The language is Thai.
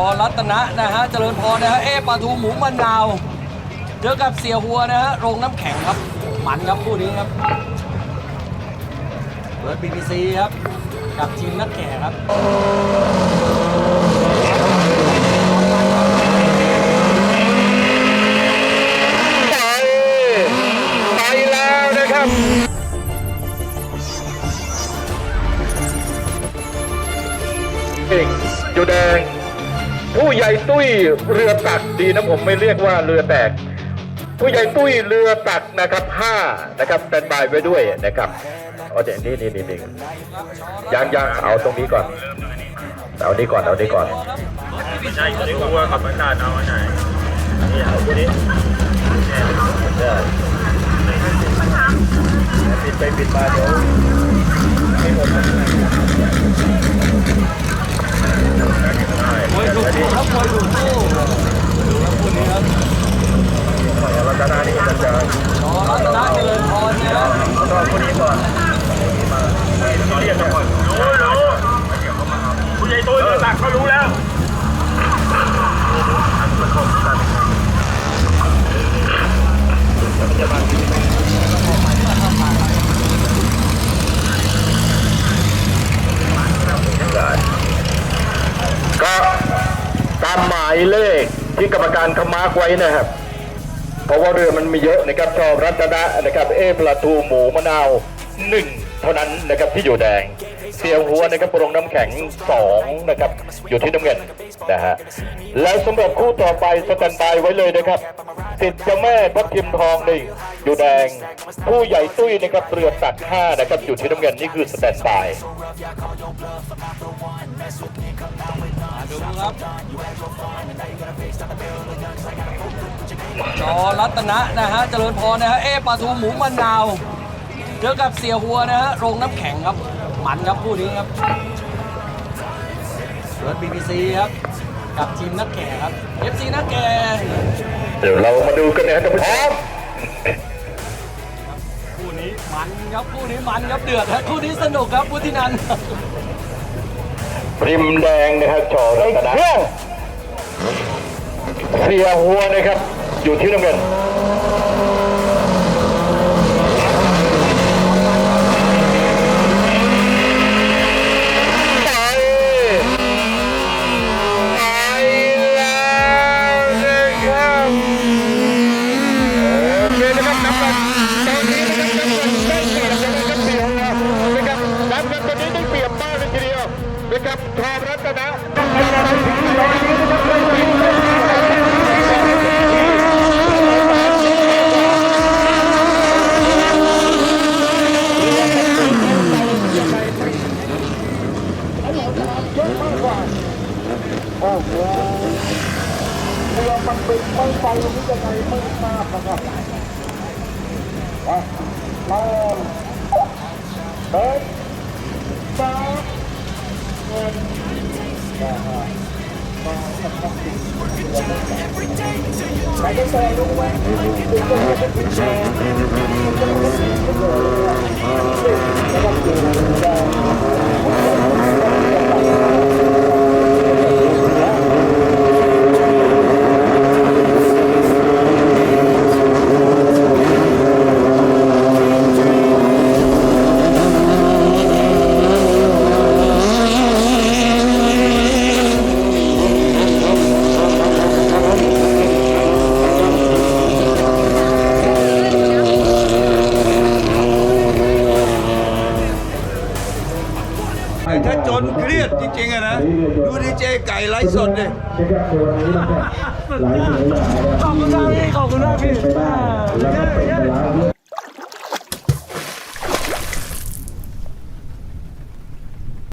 อรัตนะนะฮะ เจริญพรนะฮะ เอ๊ะปลาทูหมูมะนาว เจอกับเสียหัวนะฮะ โรงน้ำแข็งครับ มันครับคู่นี้ครับ เบิร์ดบีบีซีครับ กับทีมนักแข่ครับไปไปแล้วนะครับเอกจูแดง ผู้ใหญ่ตุ้ยเรือตักดีนะผมไม่เรียกว่าเรือแตก ผู้ใหญ่ตุ้ยเรือตักนะครับห้านะครับแตนบายไว้ด้วยนะครับเอาเดี๋ยวนี่นี่นี่นี่ยังยังเอาตรงนี้ก่อนเอานี้ก่อนเอานี้ก่อนใช่ไม่รู้ว่าขับอากาศเอาอันไหนนี่เอาตัวนี้ปิดไปปิดมาเดี๋ยว เลขที่กรรมการเขามาร์กไว้นะครับ เพราะว่าเรือมันมีเยอะนะครับชอบรัตนะนะครับ เอปลาทูหมูมะนาวหนึ่งเท่านั้นนะครับที่อยู่แดงเสียหัวนะครับปรงน้ำแข็งสองนะครับอยู่ที่น้ำเงินนะฮะแล้วสำหรับคู่ต่อไปสแตนบายไว้เลยนะครับ สิทธิ์เจ้าแม่ทับทิมทองหนึ่งอยู่แดง ผู้ใหญ่ตุ้ยนะครับเรือตัดห้านะครับอยู่ที่น้ำเงินนี่คือสแตนบายมาดูครับชอรัตนะนะฮะเจริญพรนะฮะเอปลาทูหมูมะนาวเจอกับเสียหัวนะฮะโรงน้ำแข็งครับหมันครับคู่นี้ครับเบิร์ดบีบีซีครับ กับทีมนักแข่ครับ FC นักแข่เดี๋ยวเรามาดูกันนะครับท่านผู้ชมคู่นี้มันครับคู่นี้มันครับเดือดครับคู่นี้สนุกครับพุทธินันท์ริมแดงนะครับชอรัตนะเสียหัวนะครับ อยู่ที่น้ำเงิน นะครับทอมรัตนะต้องการอะไรถึงตอนนี้นะครับไ Right, that's all I know. ถ้าจนเครียดจริงๆอะนะ ดูดีเจไก่ไลฟ์สดเลยขอบคุณครับพี่ขอบคุณมากพี่